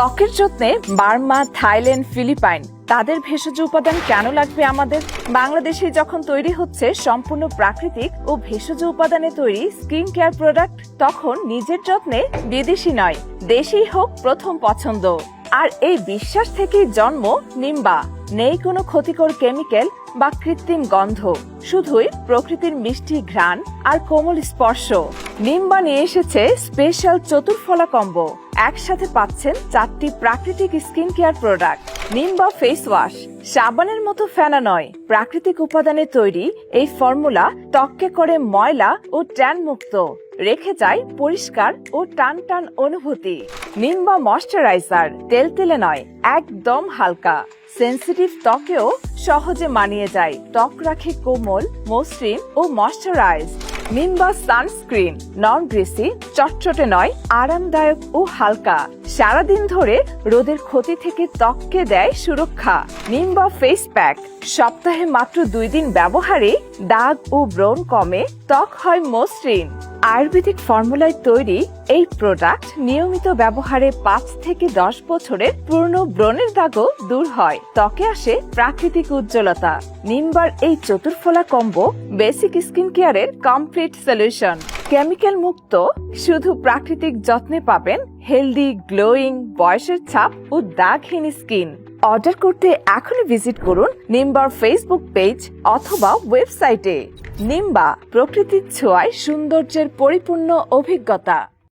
ত্বকের যত্নে Burma, Thailand, Philippine, তাদের ভেষজ উপাদান কেন লাগবে আমাদের? বাংলাদেশে যখন তৈরি হচ্ছে সম্পূর্ণ প্রাকৃতিক ও ভেষজ উপাদানে তৈরি স্কিন কেয়ার প্রোডাক্ট, তখন নিজের যত্নে বিদেশি নয় দেশি হোক প্রথম পছন্দ। আর এই বিশ্বাস থেকেই জন্ম নিম্বা। নেই কোনো ক্ষতিকর কেমিক্যাল বা কৃত্রিম গন্ধ, শুধুই প্রকৃতির মিষ্টি ঘ্রাণ আর কোমল স্পর্শ। নিম্বা নিয়ে এসেছে স্পেশাল চতুর্ফলা কম্বো। একসাথে পাচ্ছেন চারটি প্রাকৃতিক skin care product. Nimba face wash, সাবানের মতো ফেনা নয়। প্রাকৃতিক উপাদানে তৈরি এই ফর্মুলা ত্বককে করে ময়লা ও ট্যান মুক্ত। রেখে যায় পরিষ্কার ও টান টান অনুভূতি। নিম্বা ময়শ্চারাইজার তেল তেলে নয়, একদম হালকা। সেন্সিটিভ ত্বকেও সহজে মানিয়ে যায়। ত্বক রাখে কোমল, মসৃণ ও moisturize Nimba sunscreen non greasy চটচটে নয়, আরামদায়ক ও হালকা। সারাদিন ধরে রোদের ক্ষতি থেকে ত্বককে দেয় সুরক্ষা। নিম্বা ফেস প্যাক সপ্তাহে মাত্র দুই দিন ব্যবহারে দাগ ও ব্রণ কমে ত্বক হয় মসৃণ। আয়ুর্বেদিক ফর্মুলায় তৈরি এই প্রোডাক্ট নিয়মিত ব্যবহারে পাঁচ থেকে দশ বছরের পূর্ণ ব্রণের দাগও দূর হয়। ত্বকে আসে প্রাকৃতিক উজ্জ্বলতা। নিম্বার এই চতুর্ফলা কম্বো বেসিক স্কিন কেয়ারের কমপ্লিট সলিউশন কেমিক্যাল মুক্ত, শুধু প্রাকৃতিক যত্নে পাবেন হেলদি গ্লোয়িং বয়সের ছাপ ও দাগহীন স্কিন অর্ডার করতে এখনই ভিজিট করুন নিম্বার ফেসবুক পেজ অথবা ওয়েবসাইটে। নিম্বা, প্রকৃতির ছোঁয়ায় সৌন্দর্যের পরিপূর্ণ অভিজ্ঞতা।